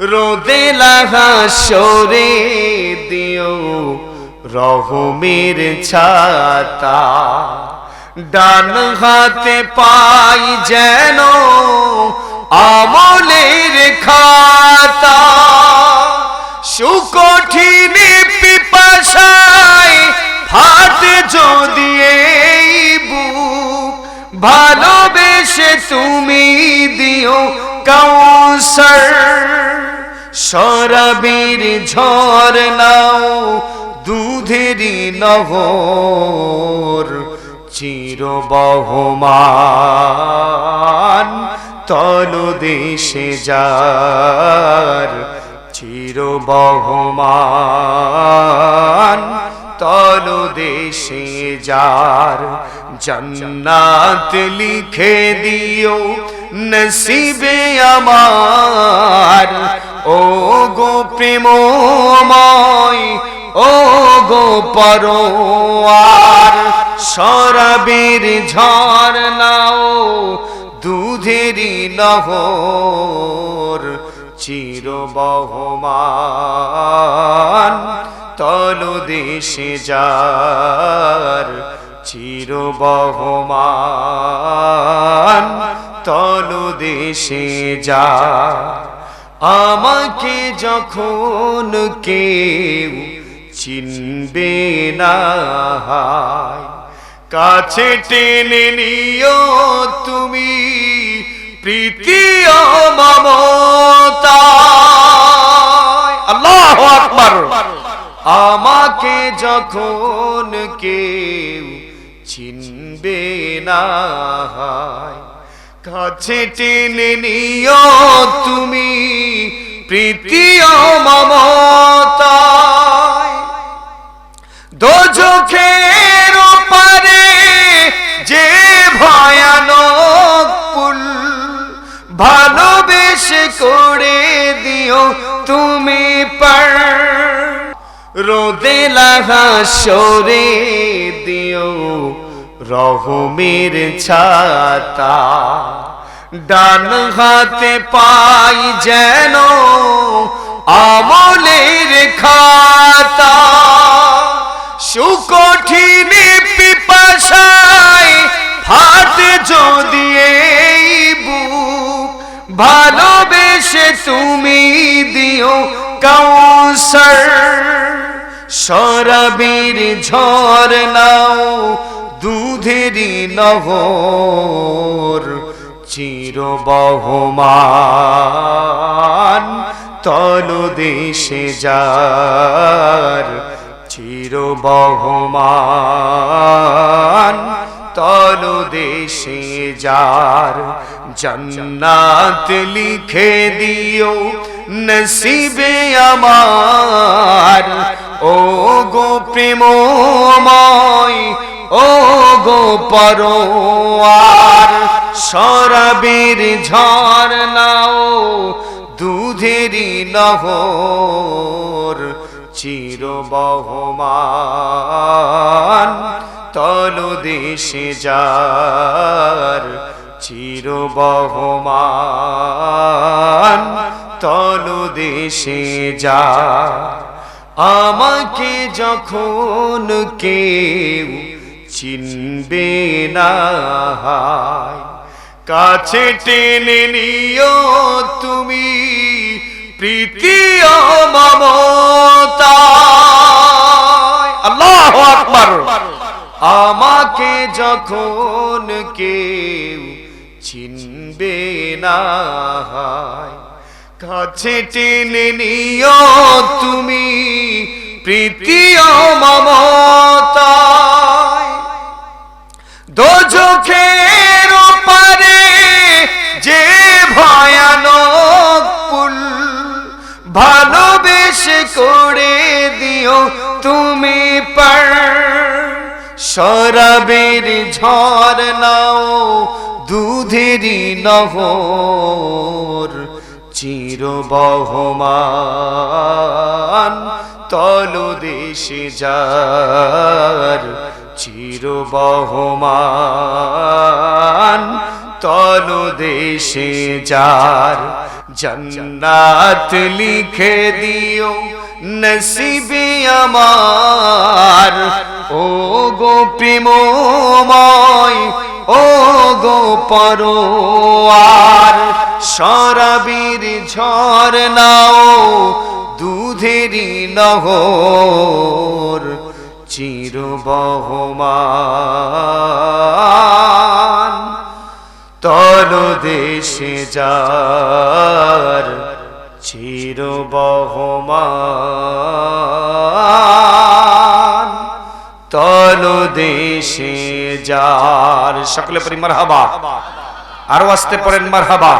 রোদে লাগা সরে দিও রহমের ছাতা। ডান হাতে পাই যেন আমলের খাতা। সুকঠিনে পিপাসায় ফাটে যদি এই বুক, ভালোবেসে তুমি দিও কাউসার। সরবীর ঝড় নাও দুধেরি নহর চির বহমান তলদেশে যার চির বহমান তলদেশে যার জন্নাত লিখে দিও, নসিবে আমার ও গো প্রেমময়, ও গো পরোয়ার সরবীর ঝড় নাও, দুধেরি নহর, চির বহমান, তলদেশে যার চির বহমান, তলদেশে যা আমাকে যখন কেউ চিনবে না কাছে টেনে নিও তুমি প্রীতি মমতা আল্লাহ আকবার। আমাকে যখন কেউ চিনবে না কাছে টেনে নিও তুমি প্রীতি ও মমতায় দোজখের পারে যে ভয়ানক পুল ভালোবেসে করে দিও তুমি পার। রোদে লাগা সরে দিও রহমের ছাতা। ডান হাতে পাই যেন আমলের খাতা। সুকঠিনে পিপাসায় ফাটে যদি বুক, ভালোবেসে তুমি দিও কাউসার। সরবীর ঝড় নাও দুধেরি নহর চির বহমান তলদেশে যার চির বহমান তলদেশে যার জন্নাত লিখে দিও নসিবে আমার। ও গো প্রেমময় ও গো পরোয়ার সরবীর ঝড় নাও দুধেরি নহর চির বহমান, তলদেশে যার চির বহমান, তলদেশে যা আমাকে যখন কেউ চিনবে না কাছে টেনে নিও তুমি প্রীতি মমতা। আল্লাহ আকবার। আমাকে যখন কেউ চিনবে না হায়, কাছে টেনে নিও তুমি প্রীতি তুমি পার সরবের ঝড় নাও দুধেরি নহর চির বহমান তলদেশে যার চির বহমান তলদেশে যার জন্নাত লিখে দিও। নসিবে আমার। ও গো প্রেমময়, ও গো পরোয়ার সরাবির ঝরনাও দুধেরি নহর, চির বহমান। তল দেশে যার চির বহমান তল দেশে যার সকলে পরি মারহাবা। আরও আসতে পারেন মারহাবা।